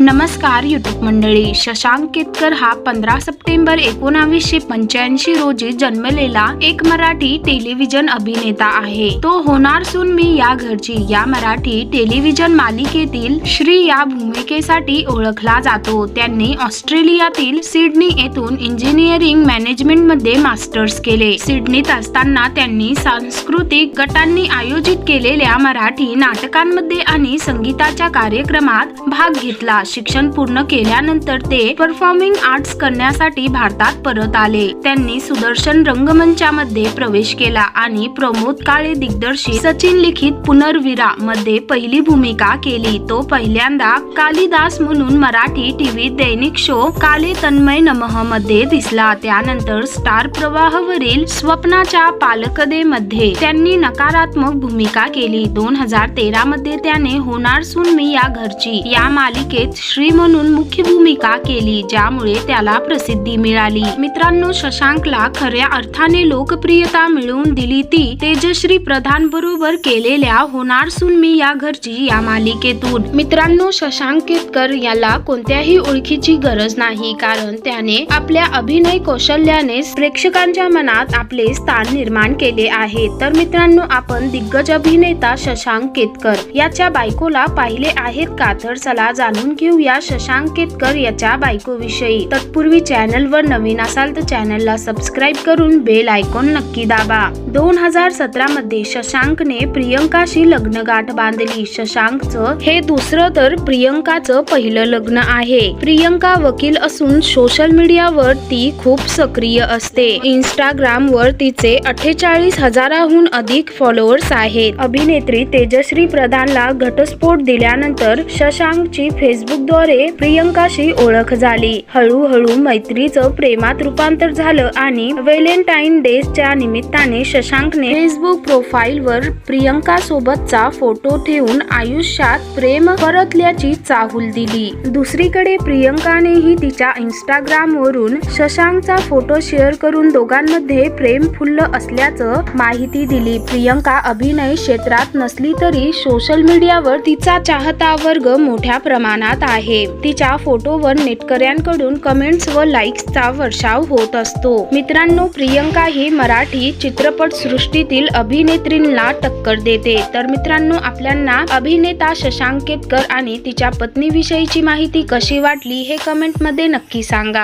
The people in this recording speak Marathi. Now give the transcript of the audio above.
नमस्कार युट्यूब मंडळी. शशांक केतकर हा पंधरा सप्टेंबर एकोणावीसशे पंच्याऐंशी रोजी जन्मलेला एक मराठी टेलिव्हिजन अभिनेता आहे. तो होणार सून मी या घरची. या मराठी टेलिव्हिजन मालिकेतील श्री या भूमिकेसाठी ओळखला जातो. त्यांनी ऑस्ट्रेलियातील सिडनी येथून इंजिनिअरिंग मॅनेजमेंटमध्ये मास्टर्स केले. सिडनीत असताना त्यांनी सांस्कृतिक गटांनी आयोजित केलेल्या मराठी नाटकांमध्ये आणि संगीताच्या कार्यक्रमात भाग घेतला. शिक्षण पूर्ण केल्यानंतर ते परफॉर्मिंग आर्ट्स करण्यासाठी भारतात परत आले. त्यांनी सुदर्शन रंगमंचामध्ये प्रवेश केला आणि प्रमोद काळे दिग्दर्शित सचिन लिखित पुनर्विरा मध्ये पहिली भूमिका केली. तो पहिल्यांदा कालिदास म्हणून मराठी टीव्ही दैनिक शो काले तन्मय नमः मध्ये दिसला. त्यानंतर स्टार प्रवाहवरील स्वप्नाच्या पालकदे मध्ये त्यांनी नकारात्मक भूमिका केली. दोन हजार तेरा मध्ये त्याने होणार सुन मी या घरची या मालिकेत श्री म्हणून मुख्य भूमिका केली ज्यामुळे त्याला प्रसिद्धी मिळाली. मित्रांनो शशांकला खऱ्या अर्थाने लोकप्रियता मिळवून दिली ती तेजश्री प्रधान बरोबर केलेल्या होणार सुन मी या घरची या मालिकेतून. मित्रांनो शशांक केतकर याला कोणत्याही ओळखीची गरज नाही कारण त्याने आपल्या अभिनय कौशल्याने प्रेक्षकांच्या मनात आपले स्थान निर्माण केले आहे. तर मित्रांनो आपण दिग्गज अभिनेता शशांक केतकर याच्या बायकोला पाहिले आहेत का? तर चला जाणून घेऊया शशांक केतकर याच्या बायकोविषयी. तत्पूर्वी चॅनलवर नवीन असाल तर चॅनलला सबस्क्राईब करून बेल आयकॉन नक्की दाबा. दोन हजार सतरा मध्ये शशांकने प्रियंकाशी लग्नगाठ बांधली. शशांकचं हे दुसरं तर प्रियंकाचं पहिलं लग्न आहे. प्रियंका वकील असून सोशल मीडियावर ती खूप सक्रिय असते. इंस्टाग्राम वर तिचे अठ्ठेचाळीस हजाराहून अधिक फॉलोअर्स आहेत. अभिनेत्री तेजश्री प्रधानला घटस्फोट दिल्यानंतर शशांकची फेसबुक फेसबुकद्वारे प्रियंकाशी ओळख झाली. हळूहळू मैत्रीचं प्रेमात रूपांतर झालं आणि व्हॅलेंटाईन डेच्या निमित्ताने शशांकने फेसबुक प्रोफाईल वर प्रियंका सोबतचा फोटो ठेवून आयुष्यात प्रेम परतल्याची चाहूल दिली. दुसरीकडे प्रियंकानेही तिच्या इंस्टाग्राम वरून शशांकचा फोटो शेअर करून दोघांमध्ये प्रेम फुललं असल्याचं माहिती दिली. प्रियंका अभिनय क्षेत्रात नसली तरी सोशल मीडियावर तिचा चाहता वर्ग मोठ्या प्रमाणात आहे. तिच्या फोटोवर नेटकऱ्यांकडून कमेंट्स व लाईक्सचा वर्षाव होत असतो. मित्रांनो प्रियंका ही मराठी चित्रपट सृष्टीतील अभिनेत्रींना टक्कर देते. तर मित्रांनो आपल्यांना अभिनेता शशांक केतकर आणि तिच्या पत्नीविषयीची माहिती कशी वाटली हे कमेंटमध्ये नक्की सांगा.